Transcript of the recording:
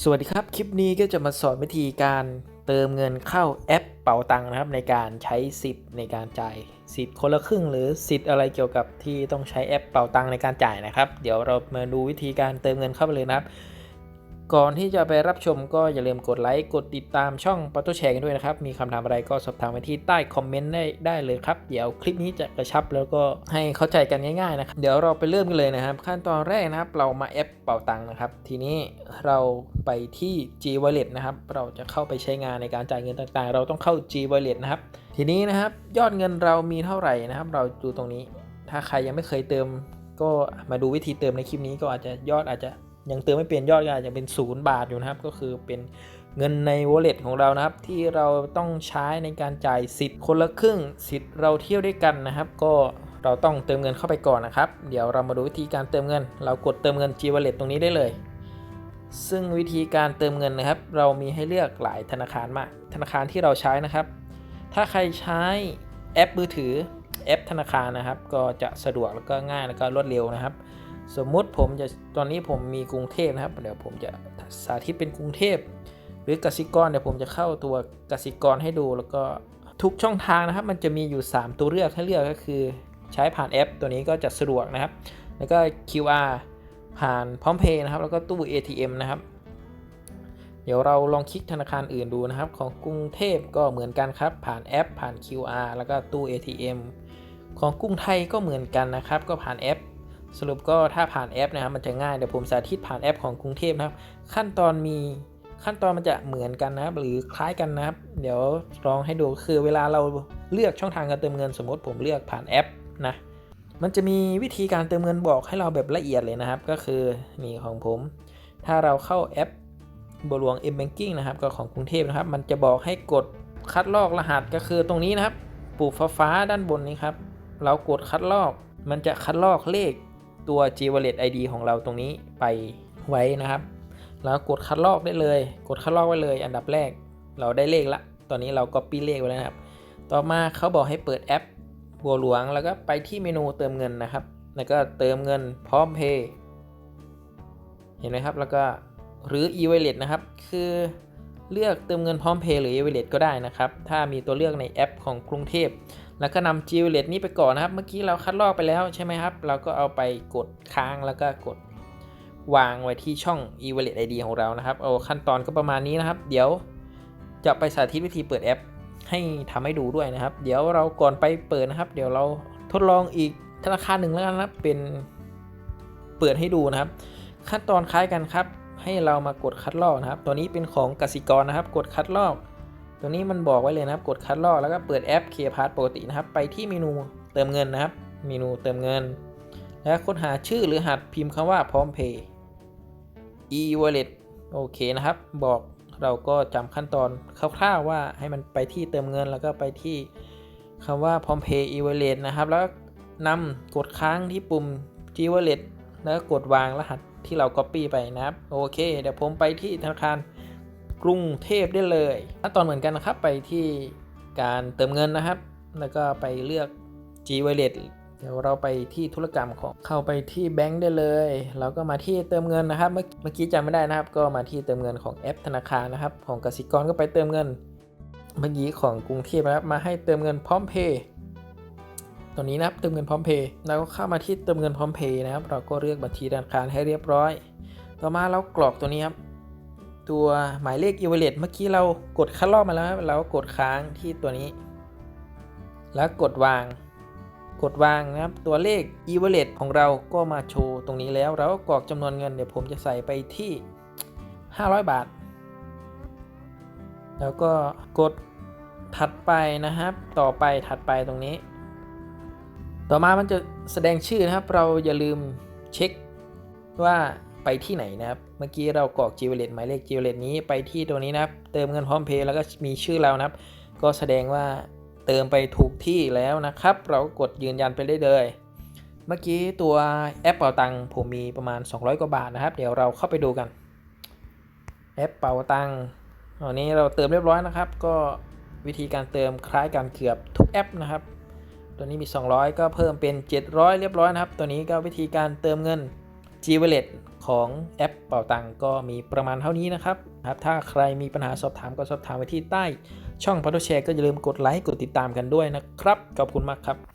สวัสดีครับ คลิปนี้ก็จะมาสอนวิธีการเติมเงินเข้าแอปเป๋าตังค์นะครับ ในการใช้สิทธิ์ในการจ่ายสิทธิ์คนละครึ่ง หรือสิทธิ์อะไรเกี่ยวกับที่ต้องใช้แอปเป๋าตังค์ในการจ่ายนะครับ เดี๋ยวเรามาดูวิธีการเติมเงินเข้าไปเลยนะครับ ก่อนที่จะไปรับชมก็อย่าลืมกดไลค์กดติดตามช่องปัตโตแชร์กันด้วยนะครับ มีคำถามอะไรก็สอบถามไว้ที่ใต้คอมเมนต์ได้ได้เลยครับ เดี๋ยวคลิปนี้จะกระชับแล้วก็ให้เข้าใจกันง่ายๆนะครับ เดี๋ยวเราไปเริ่มกันเลยนะครับ ขั้นตอนแรกนะครับ เรามาแอปเป่าตังค์นะครับ ทีนี้เราไปที่ G Wallet นะครับ เราจะเข้าไปใช้งานในการจ่ายเงินต่างๆ เราต้องเข้า G Wallet นะครับ ทีนี้นะครับยอดเงินเรามีเท่าไหร่นะครับ เราดูตรงนี้ ถ้าใครยังไม่เคยเติม ก็มาดูวิธีเติมในคลิปนี้ก็อาจจะยอดอาจจะ ยังเติมไม่เป็นยอดก็อาจจะเป็นศูนย์บาทอยู่นะครับ ก็คือเป็นเงินใน wallet ของเรานะครับ ที่เราต้องใช้ในการจ่ายสิทธิ์คนละครึ่งสิทธิ์เราเที่ยวด้วยกันนะครับ ก็เราต้องเติมเงินเข้าไปก่อนนะครับ เดี๋ยวเรามาดูวิธีการเติมเงิน เรากดเติมเงิน G Wallet ตรงนี้ได้เลย ซึ่งวิธีการเติมเงินนะครับ เรามีให้เลือกหลายธนาคารมาก ธนาคารที่เราใช้นะครับ ถ้าใครใช้แอปมือถือแอปธนาคารนะครับ ก็จะสะดวกแล้วก็ง่ายแล้วก็รวดเร็วนะครับ สมมุติผมจะตอนนี้ผมมีกรุงเทพนะครับเดี๋ยวผมจะสาธิตเป็นกรุงเทพ หรือกสิกรเดี๋ยวผมจะเข้าตัวกสิกรให้ดูแล้วก็ทุกช่องทางนะครับ มันจะมีอยู่ 3 ตัวเลือกให้เลือกก็คือ ใช้ผ่านแอป ตัวนี้ก็จะสะดวกนะครับ แล้วก็ QR ผ่านพร้อมเพย์นะครับ แล้วก็ตู้ ATM นะครับ เดี๋ยวเราลองคลิกธนาคารอื่นดูนะครับ ของกรุงเทพก็เหมือนกันครับ ผ่านแอป ผ่าน QR แล้วก็ตู้ ATM ของกรุงไทยก็เหมือนกันนะครับ ก็ผ่านแอป สรุปก็ถ้าผ่านแอปนะครับมันจะง่ายเดี๋ยวผมสาธิตผ่านแอปของกรุงเทพนะครับ ขั้นตอนมีขั้นตอนมันจะเหมือนกันนะครับ หรือคล้ายกันนะครับ เดี๋ยวลองให้ดูคือเวลาเราเลือกช่องทางการเติมเงินสมมติผมเลือกผ่านแอปนะมันจะมีวิธีการเติมเงินบอกให้เราแบบละเอียดเลยนะครับ ก็คือนี่ของผม ถ้าเราเข้าแอปบัวหลวง m banking นะครับก็ของกรุงเทพนะครับ มันจะบอกให้กดคัดลอกรหัสก็คือตรงนี้นะครับ ปุ่มฟ้าด้านบนนี้ครับ เรากดคัดลอก มันจะคัดลอกเลข ตัว G Wallet ID ของเราตรงนี้ไปไว้นะครับ แล้วกดคัดลอกได้เลย กดคัดลอกไว้เลย อันดับแรกเราได้เลขละ ตอนนี้เราก็ปีเลขไว้แล้วนะครับ ต่อมาเขาบอกให้เปิดแอปบัวหลวง แล้วก็ไปที่เมนูเติมเงินนะครับ แล้วก็เติมเงินพร้อมเพย์เห็นไหมครับ แล้วก็หรือ e-wallet นะครับ คือ เลือกเติมเงินพร้อมเพย์หรือ e-wallet ก็ได้นะครับ ถ้ามีตัวเลือกในแอปของกรุงเทพ แล้วก็นำ g w a l l e t นี้ไปก่อนนะครับ เมื่อกี้เราคัดลอกไปแล้วใช่ไหมครับ เราก็เอาไปกดค้างแล้วก็กดวางไว้ที่ช่อง e w a l l e t ID ของเรานะครับ เอาขั้นตอนก็ประมาณนี้นะครับ เดี๋ยวจะไปสาธิตวิธีเปิดแอป ให้ทำให้ดูด้วยนะครับ เดี๋ยวเราก่อนไปเปิดนะครับ เดี๋ยวเราทดลองอีกธนาคารหนึ่งแล้วกันนะครับ เป็นเปิดให้ดูนะครับ ขั้นตอนคล้ายกันครับ ให้เรามากดคัดลอกนะครับ ตัวนี้เป็นของกสิกรนะครับ กดคัดลอก ตัวนี้มันบอกไว้เลยนะครับ กดคัดลอกแล้วก็เปิดแอปเคพาร์ตปกตินะครับ ไปที่เมนูเติมเงินนะครับ เมนูเติมเงิน แล้วค้นหาชื่อหรือหัดพิมพ์คำว่าพร้อมเพย์ e wallet โอเคนะครับ บอกเราก็จำขั้นตอนคร่าวๆว่าให้มันไปที่เติมเงินแล้วก็ไปที่คำว่าพร้อมเพย์ e wallet นะครับ แล้วนำกดค้างที่ปุ่ม g wallet แล้วกดวางรหัสที่เรา copy ไปนะครับ โอเค เดี๋ยวผมไปที่ธนาคารกรุงเทพได้เลยขั้นตอนเหมือนกันนะครับไปที่การเติมเงินนะครับ แล้วก็ไปเลือก G Wallet เดี๋ยวเราไปที่ธุรกรรมของเข้าไปที่แบงค์ได้เลย เราก็มาที่เติมเงินนะครับ เมื่อเมื่อกี้จำไม่ได้นะครับ ก็มาที่เติมเงินของแอปธนาคารนะครับ ของกสิกรก็ไปเติมเงิน เมื่อกี้ของกรุงเทพนะครับ มาให้เติมเงินพร้อมเพย์ ตอนนี้นะครับเติมเงินพร้อมเพย์เราก็เข้ามาที่เติมเงินพร้อมเพย์นะครับ เราก็เลือกบัญชีธนาคารให้เรียบร้อย ต่อมาเรากรอกตัวนี้ครับ ตัวหมายเลข e w a l l e t เมื่อกี้เรากดคัดลอกมาแล้วครับเราก็กดค้างที่ตัวนี้ แล้วกดวาง กดวางนะครับ ตัวเลข e w a l l e t ของเราก็มาโชว์ตรงนี้แล้ว เราก็กรอกจำนวนเงินเดี๋ยวผมจะใส่ไปที่ 500 บาท แล้วก็กดถัดไปนะครับ ต่อไปถัดไปตรงนี้ ต่อมามันจะแสดงชื่อนะครับ เราอย่าลืมเช็คว่าไปที่ไหนนะครับ เมื่อกี้เรากรอก g w a l l e t หมายเลข g w a l l e t นี้ไปที่ตัวนี้นะครับ เติมเงินพร้อมเพย์แล้วก็มีชื่อเรานะครับ ก็แสดงว่าเติมไปถูกที่แล้วนะครับ เราก็กดยืนยันไปได้เลย เมื่อกี้ตัวแอปเป๋าตังผมมีประมาณ 200 กว่าบาทนะครับ เดี๋ยวเราเข้าไปดูกัน แอปเป๋าตังค์ตอนนี้เราเติมเรียบร้อยนะครับ ก็วิธีการเติมคล้ายกันเกือบทุกแอปนะครับ ตัวนี้มี 200 ก็เพิ่มเป็น 700 เรียบร้อยนะครับ ตัวนี้ก็วิธีการเติมเงิน G Wallet ของแอปเป่าตังก็มีประมาณเท่านี้นะครับครับ ถ้าใครมีปัญหาสอบถามก็สอบถามไว้ที่ใต้ ช่องพัทแชร์ก็อย่าลืมกดไลค์กดติดตามกันด้วยนะครับ ขอบคุณมากครับ